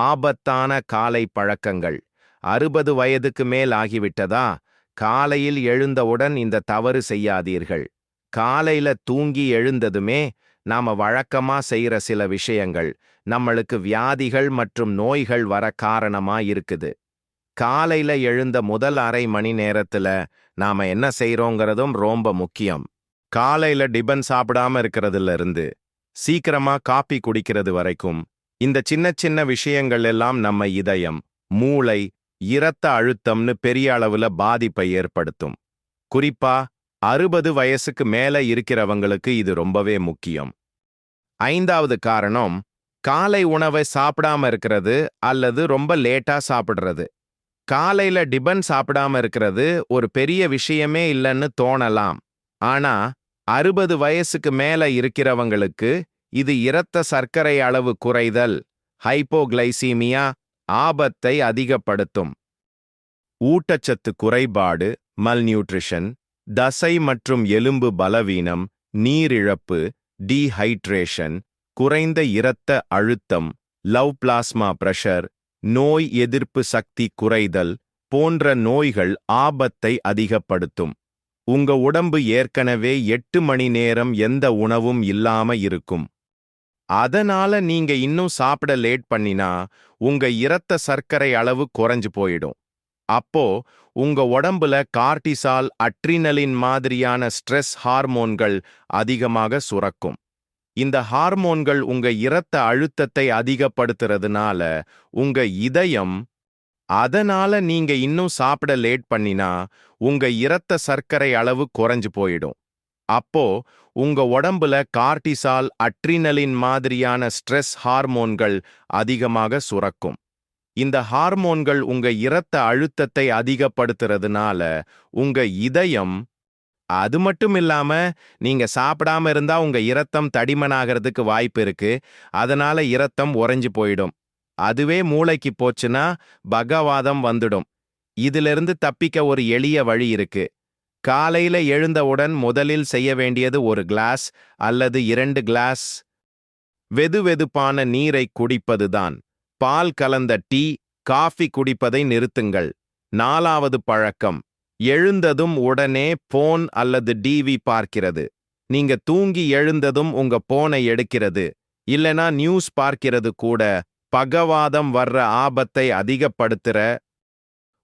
ஆபத்தான காலை பழக்கங்கள். அறுபது வயதுக்கு மேல் ஆகிவிட்டதா? காலையில் எழுந்தவுடன் இந்த தவறு செய்யாதீர்கள். காலையில தூங்கி எழுந்ததுமே நாம வழக்கமா செய்யற சில விஷயங்கள் நம்மளுக்கு வியாதிகள் மற்றும் நோய்கள் வர காரணமா இருக்குது. காலையில எழுந்த முதல் அரை மணி நேரத்துல நாம என்ன செய்யறோங்கிறதும் ரொம்ப முக்கியம். காலையில டிபன் சாப்பிடாம இருக்கிறதுல இருந்து சீக்கிரமா காப்பி குடிக்கிறது வரைக்கும் இந்த சின்ன சின்ன விஷயங்கள் எல்லாம் நம்ம இதயம் மூளை இரத்த அழுத்தம்னு பெரிய அளவுல பாதிப்பை ஏற்படுத்தும். குறிப்பா அறுபது வயசுக்கு மேல இருக்கிறவங்களுக்கு இது ரொம்பவே முக்கியம். ஐந்தாவது காரணம் காலை உணவை சாப்பிடாம இருக்கிறது அல்லது ரொம்ப லேட்டா சாப்பிடுறது. காலையில டிபன் சாப்பிடாம இருக்கிறது ஒரு பெரிய விஷயமே இல்லைன்னு தோணலாம். ஆனா அறுபது வயசுக்கு மேல இருக்கிறவங்களுக்கு இது இரத்த சர்க்கரை அளவு குறைதல் ஹைப்போகிளைசீமியா ஆபத்தை அதிகப்படுத்தும். ஊட்டச்சத்து குறைபாடு மல்நியூட்ரிஷன் தசை மற்றும் எலும்பு பலவீனம் நீரிழப்பு டீஹைட்ரேஷன் குறைந்த இரத்த அழுத்தம் லவ் பிளாஸ்மா பிரஷர் நோய் எதிர்ப்பு சக்தி குறைதல் போன்ற நோய்கள் ஆபத்தை அதிகப்படுத்தும். உங்க உடம்பு ஏற்கனவே எட்டு மணி நேரம் எந்த உணவும் இல்லாம இருக்கும். அதனால நீங்க இன்னும் சாப்பிட லேட் பண்ணினா உங்க இரத்த சர்க்கரை அளவு குறைஞ்சு போயிடும். அப்போ உங்க உடம்புல கார்டிசால் அட்ரினலின் மாதிரியான ஸ்ட்ரெஸ் ஹார்மோன்கள் அதிகமாக சுரக்கும். இந்த ஹார்மோன்கள் உங்க இரத்த அழுத்தத்தை அதிகப்படுத்துறதுனால உங்க இதயம் அதனால நீங்க இன்னும் சாப்பிட லேட் பண்ணினா உங்க இரத்த சர்க்கரை அளவு குறைஞ்சு போயிடும். அப்போ உங்க உடம்புல கார்டிசால் அட்ரினலின் மாதிரியான ஸ்ட்ரெஸ் ஹார்மோன்கள் அதிகமாக சுரக்கும். இந்த ஹார்மோன்கள் உங்க இரத்த அழுத்தத்தை அதிகப்படுத்துறதுனால உங்க இதயம் அது மட்டும் இல்லாம நீங்க சாப்பிடாம இருந்தா உங்க இரத்தம் தடிமனாகிறதுக்கு வாய்ப்பு இருக்கு. அதனால இரத்தம் உறைஞ்சு போயிடும். அதுவே மூளைக்கு போச்சுன்னா பகவாதம் வந்துடும். இதிலிருந்து தப்பிக்க ஒரு எளிய வழி இருக்கு. காலையில எழுந்தவுடன் முதலில் செய்ய வேண்டியது ஒரு கிளாஸ் அல்லது இரண்டு கிளாஸ் வெதுவெதுப்பான நீரை குடிப்பதுதான். பால் கலந்த டீ காஃபி குடிப்பதை நிறுத்துங்கள். நாலாவது பழக்கம் எழுந்ததும் உடனே போன் அல்லது டிவி பார்க்கிறது. நீங்க தூங்கி எழுந்ததும் உங்க போனை எடுக்கிறது. இல்லனா நியூஸ் பார்க்கிறது கூட பகவாதம் வர்ற ஆபத்தை அதிகப்படுத்துற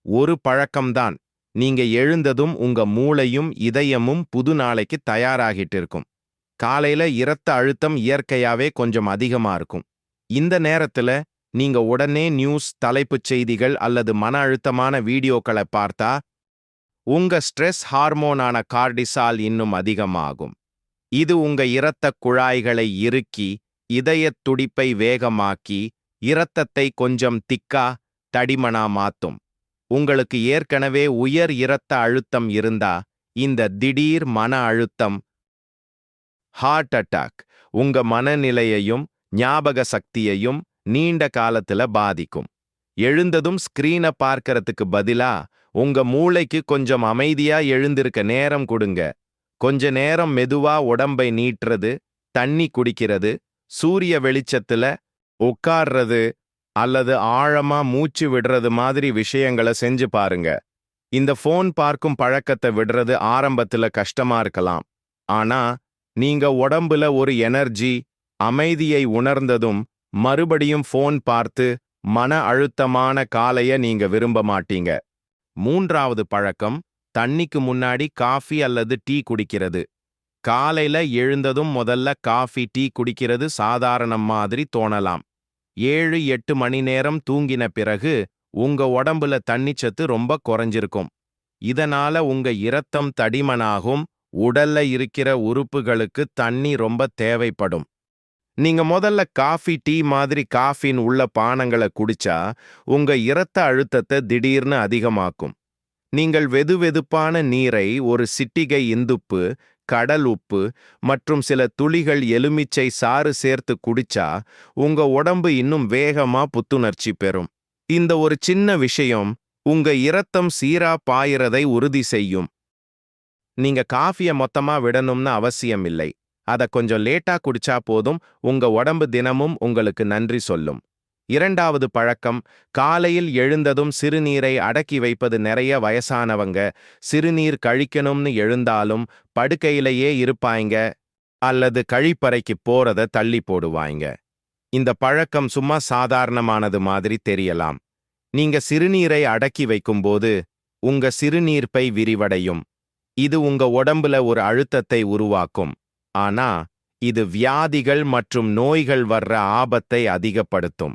ஒரு பழக்கம்தான். நீங்க எழுந்ததும் உங்க மூளையும் இதயமும் புது நாளைக்கு தயாராகிட்டு இருக்கும் காலையில இரத்த அழுத்தம் இயற்கையாவே கொஞ்சம் அதிகமா இருக்கும். இந்த நேரத்துல நீங்க உடனே நியூஸ் தலைப்புச் செய்திகள் அல்லது மன அழுத்தமான வீடியோக்களை பார்த்தா உங்க ஸ்ட்ரெஸ் ஹார்மோனான கார்டிசால் இன்னும் அதிகமாகும். இது உங்க இரத்தக் குழாய்களை இறுக்கி இதயத் துடிப்பை வேகமாக்கி இரத்தத்தை கொஞ்சம் திக்கா தடிமனா மாத்தும். உங்களுக்கு ஏற்கனவே உயர் இரத்த அழுத்தம் இருந்தா இந்த திடீர் மன அழுத்தம் ஹார்ட் அட்டாக் உங்க மனநிலையையும் ஞாபக சக்தியையும் நீண்ட காலத்துல பாதிக்கும். எழுந்ததும் ஸ்கிரீனை பார்க்கறதுக்கு பதிலா உங்க மூளைக்கு கொஞ்சம் அமைதியா எழுந்திருக்க நேரம் கொடுங்க. கொஞ்ச நேரம் மெதுவா உடம்பை நீட்டுறது தண்ணி குடிக்கிறது சூரிய வெளிச்சத்துல உட்கார்றது அல்லது ஆழமா மூச்சு விடுறது மாதிரி விஷயங்களை செஞ்சு பாருங்க. இந்த ஃபோன் பார்க்கும் பழக்கத்தை விடுறது ஆரம்பத்துல கஷ்டமா இருக்கலாம். ஆனா நீங்க உடம்புல ஒரு எனர்ஜி அமைதியை உணர்ந்ததும் மறுபடியும் ஃபோன் பார்த்து மன அழுத்தமான காலைய நீங்க விரும்ப மாட்டீங்க. மூன்றாவது பழக்கம் தண்ணிக்கு முன்னாடி காஃபி அல்லது டீ குடிக்கிறது. காலையில எழுந்ததும் முதல்ல காஃபி டீ குடிக்கிறது சாதாரணம் மாதிரி தோணலாம். ஏழு எட்டு மணி நேரம் தூங்கின பிறகு உங்க உடம்புல தண்ணிச்சத்து ரொம்ப குறைஞ்சிருக்கும். இதனால உங்க இரத்தம் தடிமனாகும் உடல்ல இருக்கிற உறுப்புகளுக்கு தண்ணி ரொம்ப தேவைப்படும். நீங்க முதல்ல காஃபி டீ மாதிரி காஃபின் உள்ள பானங்களை குடிச்சா உங்க இரத்த அழுத்தத்தை திடீர்னு அதிகமாக்கும். நீங்கள் வெதுவெதுப்பான நீரை ஒரு சிட்டிகை இந்துப்பு கடல் உப்பு மற்றும் சில துளிகள் எலுமிச்சை சாறு சேர்த்து குடிச்சா உங்க உடம்பு இன்னும் வேகமா புத்துணர்ச்சி பெறும். இந்த ஒரு சின்ன விஷயம் உங்க இரத்தம் சீரா பாயிறதை உறுதி செய்யும். நீங்க காஃபிய மொத்தமா விடணும்னு அவசியம் இல்லை அத கொஞ்சம் லேட்டா குடிச்சா போதும். உங்க உடம்பு தினமும் உங்களுக்கு நன்றி சொல்லும். இரண்டாவது பழக்கம் காலையில் எழுந்ததும் சிறுநீரை அடக்கி வைப்பது நிறைய வயசானவங்க. சிறுநீர் கழிக்கணும்னு எழுந்தாலும் படுக்கையிலேயே இருப்பாங்க அல்லது கழிப்பறைக்கு போறத தள்ளி போடுவாங்க இந்த பழக்கம் சும்மா சாதாரணமானது மாதிரி தெரியலாம். நீங்க சிறுநீரை அடக்கி வைக்கும்போது உங்க சிறுநீர்ப்பை விரிவடையும். இது உங்க உடம்புல ஒரு அழுத்தத்தை உருவாக்கும். ஆனா இது வியாதிகள் மற்றும் நோய்கள் வர்ற ஆபத்தை அதிகப்படுத்தும்.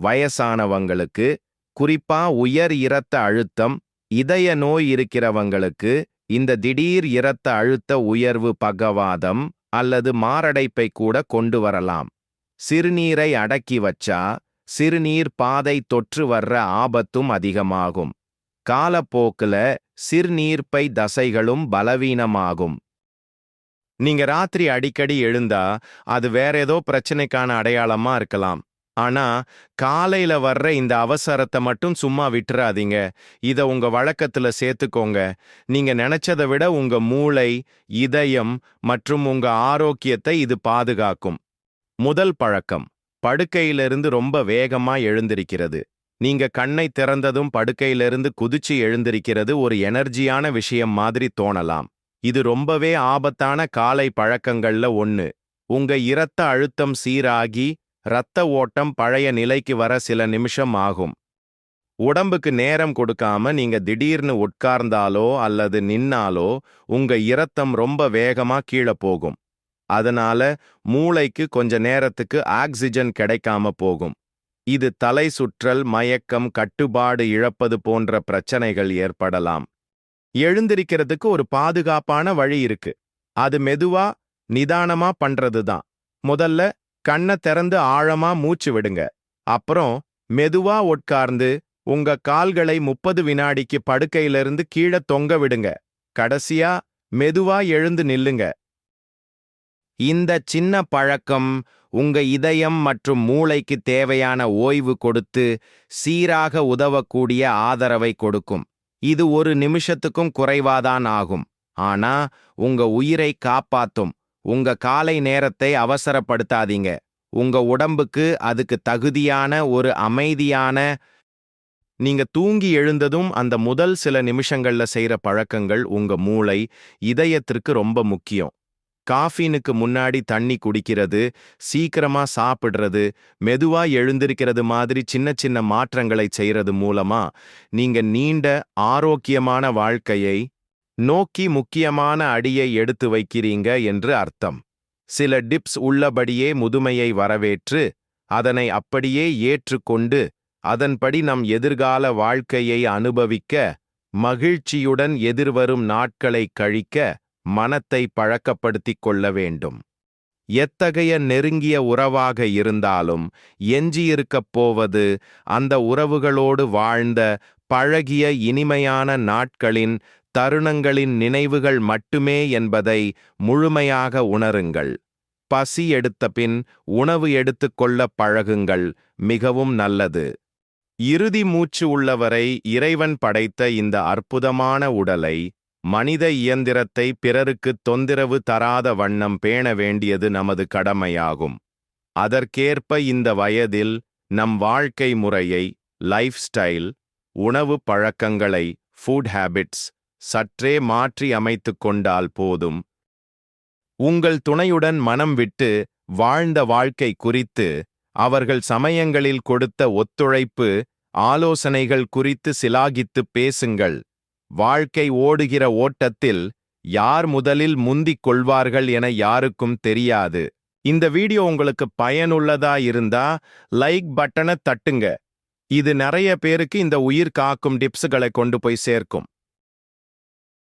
வயசானவங்களுக்கு குறிப்பா உயர் இரத்த அழுத்தம் இதய நோய் இருக்கிறவங்களுக்கு இந்த திடீர் இரத்த அழுத்த உயர்வு பகவாதம் அல்லது மாரடைப்பை கூட கொண்டு வரலாம். சிறுநீரை அடக்கி வச்சா சிறுநீர் பாதை தொற்று வர்ற ஆபத்தும் அதிகமாகும். காலப்போக்குல சிறுநீர்ப்பை தசைகளும் பலவீனமாகும். நீங்க ராத்திரி அடிக்கடி எழுந்தா அது வேற ஏதோ பிரச்சனைக்கான அடையாளமா இருக்கலாம். ஆனா காலையில வர்ற இந்த அவசரத்தை மட்டும் சும்மா விட்டுறாதீங்க. இத உங்க வழக்கத்துல சேர்த்துக்கோங்க. நீங்க நினைச்சதை விட உங்க மூளை இதயம் மற்றும் உங்க ஆரோக்கியத்தை இது பாதுகாக்கும். முதல் பழக்கம் படுக்கையிலிருந்து ரொம்ப வேகமா எழுந்திருக்கிறது. நீங்க கண்ணை திறந்ததும் படுக்கையிலிருந்து குதிச்சு எழுந்திருக்கிறது ஒரு எனர்ஜியான விஷயம் மாதிரி தோணலாம். இது ரொம்பவே ஆபத்தான காலை பழக்கங்கள்ல ஒன்னு உங்க இரத்த அழுத்தம் சீராகி இரத்த ஓட்டம் பழைய நிலைக்கு வர சில நிமிஷம் ஆகும். உடம்புக்கு நேரம் கொடுக்காம நீங்க திடீர்னு உட்கார்ந்தாலோ அல்லது நின்னாலோ உங்க இரத்தம் ரொம்ப வேகமா கீழே போகும். அதனால மூளைக்கு கொஞ்ச நேரத்துக்கு ஆக்சிஜன் கிடைக்காம போகும். இது தலை சுற்றல் மயக்கம் கட்டுப்பாடு இழப்பது போன்ற பிரச்சனைகள் ஏற்படலாம். எழுந்திருக்கிறதுக்கு ஒரு பாதுகாப்பான வழி இருக்கு. அது மெதுவா நிதானமா பண்றதுதான். முதல்ல கண்ணை திறந்து ஆழமா மூச்சு விடுங்க. அப்புறம் மெதுவா உட்கார்ந்து உங்க கால்களை முப்பது வினாடிக்கு படுக்கையிலிருந்து கீழே தொங்க விடுங்க. கடைசியா மெதுவா எழுந்து நில்லுங்க. இந்த சின்ன பழக்கம் உங்க இதயம் மற்றும் மூளைக்கு தேவையான ஓய்வு கொடுத்து சீராக உதவக்கூடிய ஆதரவை கொடுக்கும். இது ஒரு நிமிஷத்துக்கும் குறைவாதான் ஆகும். ஆனா உங்க உயிரை காப்பாத்தும். உங்க காலை நேரத்தை அவசரப்படுத்தாதீங்க. உங்க உடம்புக்கு அதுக்கு தகுதியான ஒரு அமைதியான நீங்க தூங்கி எழுந்ததும் அந்த முதல் சில நிமிஷங்கள்ல செய்யற பழக்கங்கள் உங்க மூளை இதயத்திற்கு ரொம்ப முக்கியம். காஃபீனுக்கு முன்னாடி தண்ணி குடிக்கிறது சீக்கிரமா சாப்பிடுறது மெதுவா எழுந்திருக்கிறது மாதிரி சின்ன சின்ன மாற்றங்களை செய்யறது மூலமா நீங்க நீண்ட ஆரோக்கியமான வாழ்க்கையை நோக்கி முக்கியமான அடியை எடுத்து வைக்கிறீங்க என்று அர்த்தம். சில டிப்ஸ் உள்ளபடியே முதுமையை வரவேற்று அதனை அப்படியே ஏற்றுக்கொண்டு அதன்படி நம் எதிர்கால வாழ்க்கையை அனுபவிக்க மகிழ்ச்சியுடன் எதிர்வரும் நாட்களை கழிக்க மனத்தை பழக்கப்படுத்திக் கொள்ள வேண்டும். எத்தகைய நெருங்கிய உறவாக இருந்தாலும் எஞ்சியிருக்கப் போவது அந்த உறவுகளோடு வாழ்ந்த பழகிய இனிமையான நாட்களின் தருணங்களின் நினைவுகள் மட்டுமே என்பதை முழுமையாக உணருங்கள். பசி எடுத்த பின் உணவு எடுத்துக்கொள்ள பழகுங்கள் மிகவும் நல்லது. இறுதி மூச்சு உள்ளவரை இறைவன் படைத்த இந்த அற்புதமான உடலை மனித இயந்திரத்தை பிறருக்கு தொந்தரவு தராத வண்ணம் பேண வேண்டியது நமது கடமையாகும். அதற்கேற்ப இந்த வயதில் நம் வாழ்க்கை முறையை லைஃப் ஸ்டைல் உணவு பழக்கங்களை ஃபுட் ஹேபிட்ஸ் சற்றே மாற்றி அமைத்துக் கொண்டால் போதும். உங்கள் துணையுடன் மனம் விட்டு வாழ்ந்த வாழ்க்கை குறித்து அவர்கள் சமயங்களில் கொடுத்த ஒத்துழைப்பு ஆலோசனைகள் குறித்து சிலாகித்துப் பேசுங்கள். வாழ்க்கை ஓடுகிற ஓட்டத்தில் யார் முதலில் முந்திக் கொள்வார்கள் என யாருக்கும் தெரியாது. இந்த வீடியோ உங்களுக்கு பயனுள்ளதா இருந்தா லைக் பட்டனை தட்டுங்க. இது நிறைய பேருக்கு இந்த உயிர் காக்கும் டிப்ஸுகளை கொண்டு போய் சேர்க்கும்.